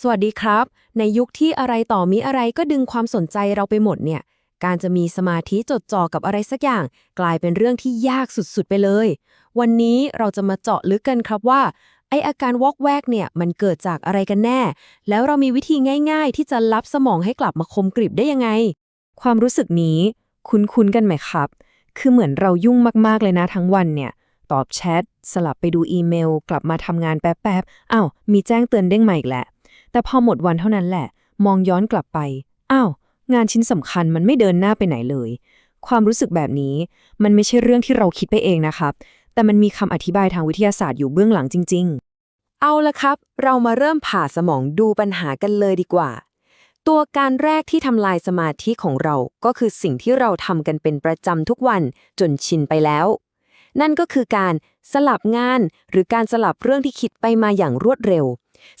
สวัสดีครับ ในยุคที่อะไรต่อมีอะไรก็ดึงความสนใจเราไปหมดเนี่ย การจะมีสมาธิจดจ่อกับอะไรสักอย่าง กลายเป็นเรื่องที่ยากสุดๆไปเลย วันนี้เราจะมาเจาะลึกกันครับว่า ไออาการวอกแวกเนี่ยมันเกิดจากอะไรกันแน่ แล้วเรามีวิธีง่าย ๆ ที่จะรับสมองให้กลับมาคมกริบได้ยังไง ความรู้สึกนี้ คุ้นๆกันไหมครับ คือเหมือนเรายุ่งมากๆเลยนะทั้งวันเนี่ยตอบแชทสลับไปดูอีเมล กลับมาทำงานแป๊บๆอ้าวมีแจ้งเตือนเด้งใหมาอีกแหละ แต่พอหมดวันเท่านั้นแหละ มองย้อนกลับไป อ้าว งานชิ้นสำคัญมันไม่เดินหน้าไปไหนเลย ความรู้สึกแบบนี้ มันไม่ใช่เรื่องที่เราคิดไปเองนะครับ แต่มันมีคำอธิบายทางวิทยาศาสตร์อยู่เบื้องหลังจริง ๆ เอาละครับ เรามาเริ่มผ่าสมองดูปัญหากันเลยดีกว่า ตัวการแรกที่ทำลายสมาธิของเรา ก็คือสิ่งที่เราทำกันเป็นประจำทุกวันจนชินไปแล้ว นั่นก็คือการสลับงานหรือการสลับเรื่องที่คิดไปมาอย่างรวดเร็ว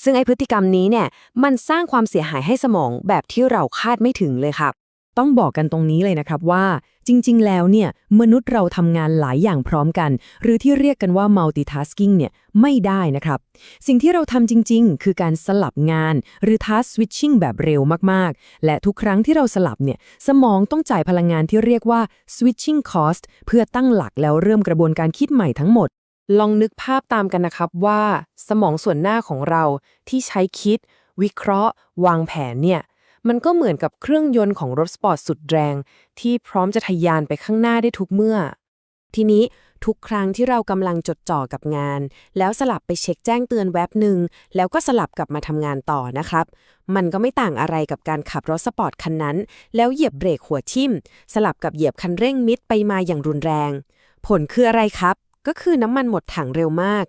ซึ่งไอพฤติกรรมนี้เนี่ยมันสร้างความเสียหายให้สมองแบบที่เราคาดไม่ถึงเลยครับ ต้องบอกกันตรงนี้เลยนะครับว่า จริง ๆ แล้วเนี่ยมนุษย์เราทำงานหลายอย่างพร้อมกัน หรือที่เรียกกันว่า multitasking เนี่ยไม่ได้นะครับ สิ่งที่เราทำจริง ๆ คือการสลับงาน หรือ task switching แบบเร็วมากๆ และทุกครั้งที่เราสลับเนี่ยสมองต้องจ่ายพลังงานที่เรียกว่า switching cost เพื่อตั้งหลักแล้วเริ่มกระบวนการคิดใหม่ทั้งหมด ลองนึกภาพตามกันนะครับว่า สมองส่วนหน้าของเราที่ใช้คิด วิเคราะห์ วางแผนเนี่ย มันก็เหมือนกับเครื่องยนต์ของรถสปอร์ตสุดแรง ที่พร้อมจะทะยานไปข้างหน้าได้ทุกเมื่อ ทีนี้ทุกครั้งที่เรากำลังจดจ่อกับงาน แล้วสลับไปเช็คแจ้งเตือนแว็บหนึ่ง แล้วก็สลับกลับมาทำงานต่อนะครับ มันก็ไม่ต่างอะไรกับการขับรถสปอร์ตคันนั้น แล้วเหยียบเบรกหัวทิ่ม สลับกับเหยียบคันเร่งมิดไปมาอย่างรุนแรง ผลคืออะไรครับ ก็คือน้ำมันหมดถังเร็วมาก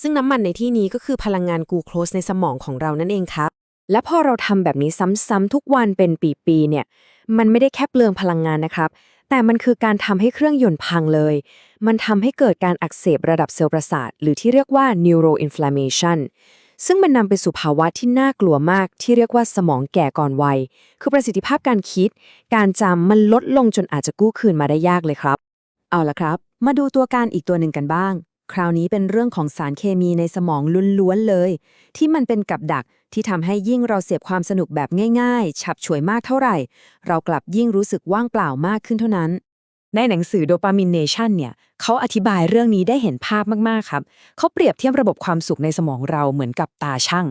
ซึ่งน้ำมันในที่นี้ก็คือพลังงานกูโคสในสมองของเรานั่นเองครับ และพอเราทำแบบนี้ซ้ำๆทุกวันเป็นปีๆเนี่ย มันไม่ได้แค่เปลืองพลังงานนะครับ แต่มันคือการทำให้เครื่องยนต์พังเลย มันทำให้เกิดการอักเสบระดับเซลล์ประสาท หรือที่เรียกว่า neuroinflammation ซึ่งมันนำไปสู่ภาวะที่น่ากลัวมาก ที่เรียกว่าสมองแก่ก่อนวัย คือประสิทธิภาพการคิด การจำมันลดลงจนอาจจะกู้คืนมาได้ยากเลยครับ เอาละครับ มาดูตัวการอีกตัวหนึ่งกันบ้าง คราวนี้เป็นเรื่องของสารเคมีในสมองล้วนๆเลย ที่มันเป็นกับดักที่ทำให้ยิ่งเราเสพความสนุกแบบง่าย ๆ ฉับฉวยมากเท่าไหร่ เรากลับยิ่งรู้สึกว่างเปล่ามากขึ้นเท่านั้น ในหนังสือ Dopamination เนี่ยเขาอธิบายเรื่องนี้ได้เห็นภาพมากๆครับ เขาเปรียบเทียบระบบความสุขในสมองเราเหมือนกับตาช่าง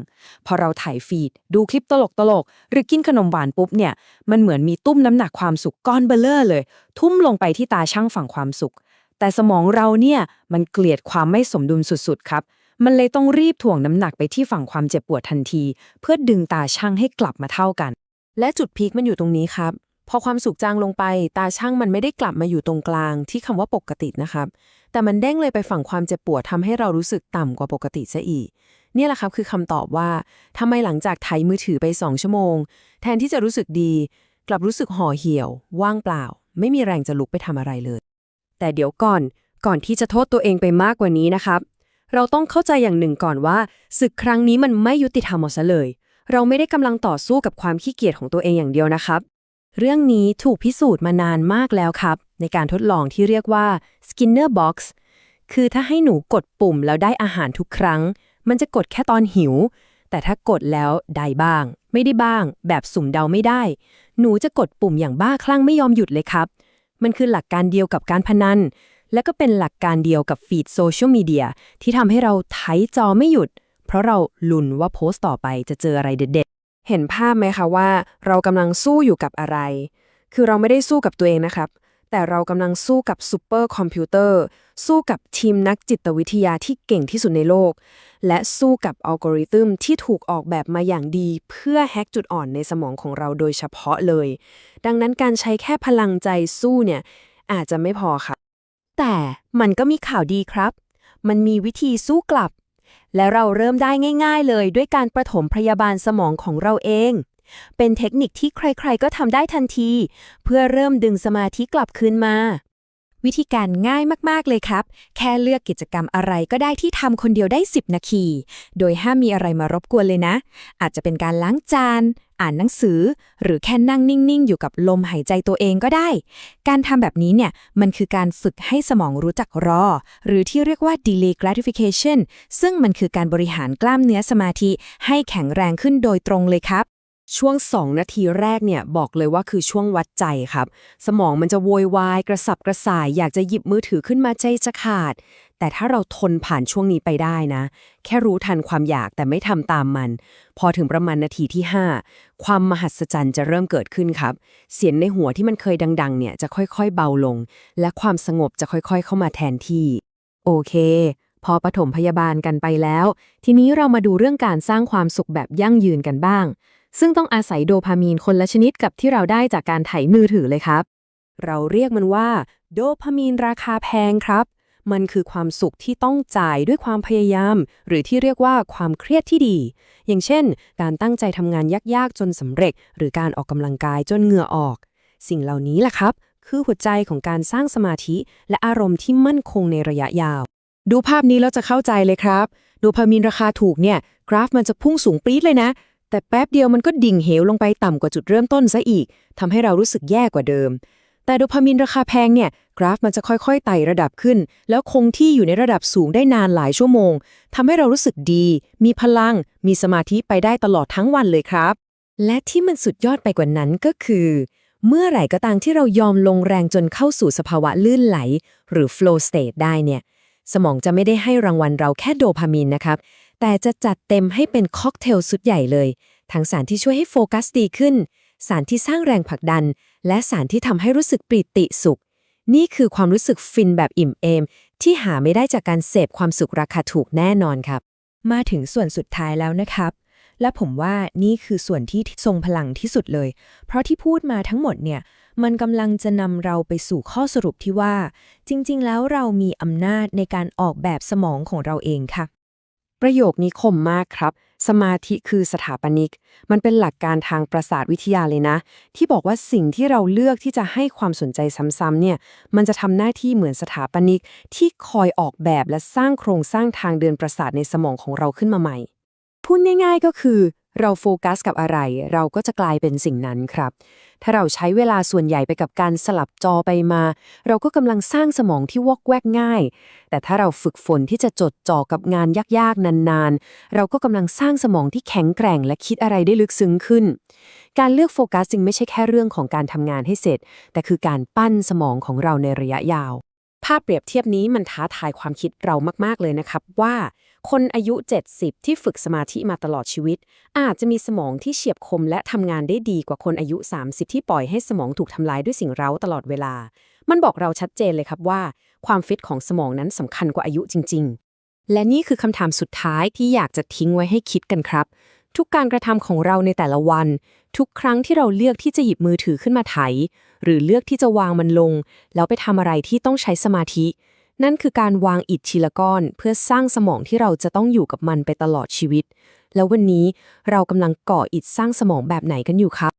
พอเราถ่ายฟีด ดูคลิปตลกๆ หรือกินขนมหวานปุ๊บเนี่ย มันเหมือนมีตุ้มน้ำหนักความสุขก้อนเบลเลอร์เลย ทุ่มลงไปที่ตาช่างฝั่งความสุข แต่สมองเราเนี่ยมันเกลียดความไม่สมดุลสุดๆครับ มันเลยต้องรีบถ่วงน้ำหนักไปที่ฝั่งความเจ็บปวดทันที เพื่อดึงตาช่างให้กลับมาเท่ากัน และจุดพีคมันอยู่ตรงนี้ครับ พอความสุขจางลงไป ตาช่างมันไม่ได้กลับมาอยู่ตรงกลางที่คำว่าปกตินะครับ แต่มันเด้งเลยไปฝั่งความเจ็บปวดทำให้เรารู้สึกต่ำกว่าปกติซะอีก เนี่ยแหละครับคือคำตอบว่าทำไมหลังจากไถมือถือไป2ชั่วโมง แทนที่จะรู้สึกดี กลับรู้สึกห่อเหี่ยว ว่างเปล่า ไม่มีแรงจะลุกไปทำอะไรเลย แต่เดี๋ยวก่อนก่อนที่จะโทษตัวเองไปมากกว่านี้นะครับ เราต้องเข้าใจอย่างหนึ่งก่อนว่าศึกครั้งนี้มันไม่ยุติธรรมเอาซะเลย เราไม่ได้กำลังต่อสู้กับความขี้เกียจของตัวเองอย่างเดียวนะครับ เรื่องนี้ถูกพิสูจน์มานานมากแล้วครับ ในการทดลองที่เรียกว่า Skinner Box คือถ้าให้หนูกดปุ่มแล้วได้อาหารทุกครั้ง มันจะกดแค่ตอนหิว แต่ถ้ากดแล้วได้บ้าง ไม่ได้บ้าง แบบสุ่มเดาไม่ได้ หนูจะกดปุ่มอย่างบ้าคลั่งไม่ยอมหยุดเลยครับ มันคือหลักการเดียวกับการพนัน และก็เป็นหลักการเดียวกับฟีดโซเชียลมีเดียที่ทำให้เราไถจอไม่หยุด เพราะเราลุ้นว่าโพสต์ต่อไปจะเจออะไรเด็ด เห็นภาพไหมคะว่า เรากำลังสู้อยู่กับอะไร คือเราไม่ได้สู้กับตัวเองนะครับ แต่เรากำลังสู้กับซูเปอร์คอมพิวเตอร์ สู้กับทีมนักจิตวิทยาที่เก่งที่สุดในโลก และสู้กับอัลกอริทึมที่ถูกออกแบบมาอย่างดี เพื่อแฮกจุดอ่อนในสมองของเราโดยเฉพาะเลย ดังนั้นการใช้แค่พลังใจสู้เนี่ยอาจจะไม่พอค่ะ แต่มันก็มีข่าวดีครับ มันมีวิธีสู้กลับ และเราเริ่มได้ง่ายๆเลยด้วยการประถมพยาบาลสมองของเราเอง เป็นเทคนิคที่ใครๆก็ทำได้ทันที เพื่อเริ่มดึงสมาธิกลับคืนมา วิธีการง่ายมากๆเลยครับ แค่เลือกกิจกรรมอะไรก็ได้ที่ทำคนเดียวได้ 10 นาที โดยห้ามมีอะไรมารบกวนเลยนะ อาจจะเป็นการล้างจาน อ่านหนังสือ หรือแค่นั่งนิ่งๆ อยู่กับลมหายใจตัวเองก็ได้ การทำแบบนี้เนี่ยมันคือการฝึกให้สมองรู้จักรอ หรือที่เรียกว่า delay gratification ซึ่งมันคือการบริหารกล้ามเนื้อสมาธิให้แข็งแรงขึ้นโดยตรงเลยครับ ช่วง 2 นาทีแรกเนี่ยบอกเลยว่าคือช่วงวัดใจครับ สมองมันจะโวยวาย กระสับกระส่าย อยากจะหยิบมือถือขึ้นมาใจจะขาด แต่ถ้าเราทนผ่านช่วงนี้ไปได้นะ แค่รู้ทันความอยากแต่ไม่ทำตามมัน พอถึงประมาณนาทีที่ 5 ความมหัศจรรย์จะเริ่มเกิดขึ้นครับ เสียงในหัวที่มันเคยดังๆ เนี่ยจะค่อยๆ เบาลง และความสงบจะค่อยๆ เข้ามาแทนที่ โอเคพอปฐมพยาบาลกันไปแล้ว ทีนี้เรามาดูเรื่องการสร้างความสุขแบบยั่งยืนกันบ้าง ซึ่งต้องอาศัยโดพามีนคนละชนิดกับที่เราได้จากการไถมือถือเลยครับ เราเรียกมันว่า โดพามีนราคาแพงครับ มันคือความสุขที่ต้องจ่ายด้วยความพยายาม หรือที่เรียกว่าความเครียดที่ดี อย่างเช่น การตั้งใจทำงานยากๆจนสำเร็จ หรือการออกกำลังกายจนเหงื่อออก สิ่งเหล่านี้แหละครับ คือหัวใจของการสร้างสมาธิ และอารมณ์ที่มั่นคงในระยะยาว ดูภาพนี้แล้วจะเข้าใจเลยครับ โดพามีนราคาถูกเนี่ย กราฟมันจะพุ่งสูงปรี๊ดเลยนะ แต่แป๊บเดียวมันก็ดิ่งเหวลงไปต่ำกว่าจุดเริ่มต้นซะอีกทำให้เรารู้สึกแย่กว่าเดิม แต่โดพามีนราคาแพงเนี่ย กราฟมันจะค่อยๆไต่ระดับขึ้น แล้วคงที่อยู่ในระดับสูงได้นานหลายชั่วโมงทำให้เรารู้สึกดี มีพลัง มีสมาธิไปได้ตลอดทั้งวันเลยครับ และที่มันสุดยอดไปกว่านั้นก็คือ เมื่อไหร่ก็ตามที่เรายอมลงแรงจนเข้าสู่สภาวะลื่นไหล หรือ flow state ได้เนี่ย สมองจะไม่ได้ให้รางวัลเราแค่โดพามีนนะครับ แต่จะจัดเต็มให้เป็นค็อกเทลสุดใหญ่เลย ทั้งสารที่ช่วยให้โฟกัสดีขึ้น สารที่สร้างแรงผลักดัน และสารที่ทำให้รู้สึกปรีติสุข นี่คือความรู้สึกฟินแบบอิ่มเอม ที่หาไม่ได้จากการเสพความสุขราคาถูกแน่นอนครับ มาถึงส่วนสุดท้ายแล้วนะครับ และผมว่านี่คือส่วนที่ทรงพลังที่สุดเลย เพราะที่พูดมาทั้งหมดเนี่ยมันกำลังจะนำเราไปสู่ข้อสรุปที่ว่า จริง ๆ แล้วเรามีอำนาจในการออกแบบสมองของเราเองค่ะ ประโยคนี้คมมากครับ สมาธิคือสถาปนิก มันเป็นหลักการทางประสาทวิทยาเลยนะ ที่บอกว่าสิ่งที่เราเลือกที่จะให้ความสนใจซ้ำๆเนี่ย มันจะทำหน้าที่เหมือนสถาปนิก ที่คอยออกแบบและสร้างโครงสร้างทางเดินประสาทในสมองของเราขึ้นมาใหม่ พูดง่ายๆก็คือ เราโฟกัสกับอะไร เราก็จะกลายเป็นสิ่งนั้นครับ ถ้าเราใช้เวลาส่วนใหญ่ไปกับการสลับจอไปมา เราก็กำลังสร้างสมองที่วอกแวกง่าย แต่ถ้าเราฝึกฝนที่จะจดจ่อกับงานยากๆ นานๆ เราก็กำลังสร้างสมองที่แข็งแกร่งและคิดอะไรได้ลึกซึ้งขึ้น การเลือกโฟกัสจึงไม่ใช่แค่เรื่องของการทำงานให้เสร็จ แต่คือการปั้นสมองของเราในระยะยาว ภาพเปรียบเทียบนี้มันท้าทายความคิดเรามากๆเลยนะครับว่า คนอายุ 70 ที่ฝึกสมาธิมาตลอดชีวิต อาจจะมีสมองที่เฉียบคมและทำงานได้ดีกว่าคนอายุ 30 ที่ปล่อยให้สมองถูกทำลายด้วยสิ่งเร้าตลอดเวลา มันบอกเราชัดเจนเลยครับว่า ความฟิตของสมองนั้นสำคัญกว่าอายุจริง ๆ และนี่คือคำถามสุดท้ายที่อยากจะทิ้งไว้ให้คิดกันครับ ทุกการกระทำของเราในแต่ละวัน ทุกครั้งที่เราเลือกที่จะหยิบมือถือขึ้นมาไถ หรือเลือกที่จะวางมันลง แล้วไปทำอะไรที่ต้องใช้สมาธิ นั่นคือการวางอิฐทีละก้อนเพื่อสร้างสมองที่เราจะต้องอยู่กับมันไปตลอดชีวิต แล้ววันนี้เรากำลังก่ออิฐสร้างสมองแบบไหนกันอยู่ครับ